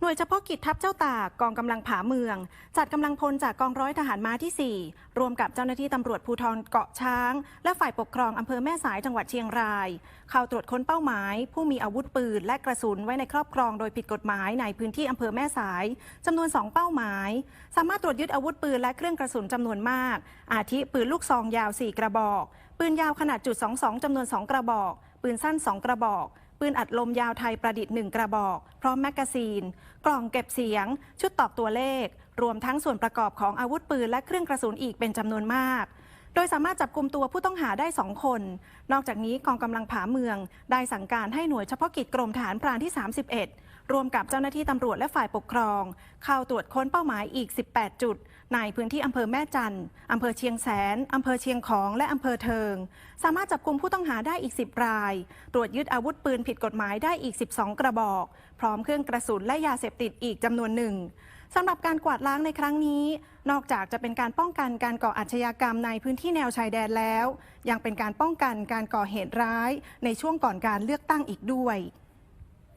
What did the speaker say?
หน่วยเฉพาะกิจทัพเจ้าตากกองกำลังผาเมือง จัดกำลังพลจากกองร้อยทหารม้าที่ 4 รวมกับเจ้าหน้าที่ตำรวจภูธรเกาะช้าง และฝ่ายปกครองอำเภอแม่สายจังหวัดเชียงราย เข้าตรวจค้นเป้าหมาย ผู้มีอาวุธปืน และกระสุนไว้ในครอบครองโดยผิดกฎหมายในพื้นที่อำเภอแม่สายจำนวน 2 เป้าหมาย สามารถตรวจยึดอาวุธปืนและเครื่องกระสุนจำนวนมาก อาทิปืนลูกซองยาว 4 กระบอก ปืนยาวขนาดจุด22จำนวน 2 กระบอก ปืนสั้น 2 กระบอก ปืนอัดลมยาวไทยประดิษฐ์ 1 กระบอก พร้อมแมกกาซีน กล่องเก็บเสียง ชุดตอกตัวเลข รวมทั้งส่วนประกอบของอาวุธปืนและเครื่องกระสุนอีกเป็นจำนวนมาก โดยสามารถจับกลุ่มตัวผู้ต้องหาได้สองคน นอกจากนี้กองกำลังผาเมือง ได้สั่งการให้หน่วยเฉพาะกิจกรมทหารพรานที่ 31 รวมกับเจ้าหน้าที่ตำรวจและฝ่ายปกครอง เข้าตรวจค้นเป้าหมายอีก 18 จุด ในพื้นที่อำเภอแม่จันทร์อำเภอเชียงแสนอำเภอเชียงของและอำเภอเทิง สามารถจับกลุ่มผู้ต้องหาได้อีก 10 ราย ตรวจยึดอาวุธปืนผิดกฎหมายได้อีก 12 กระบอก พร้อมเครื่องกระสุนและยาเสพติดอีกจำนวนหนึ่งสำหรับการกวาดล้างในครั้งนี้ นอกจากจะเป็นการป้องกันการก่ออาชญากรรมในพื้นที่แนวชายแดนแล้ว ยังเป็นการป้องกันการก่อเหตุร้ายในช่วงก่อนการเลือกตั้งอีกด้วย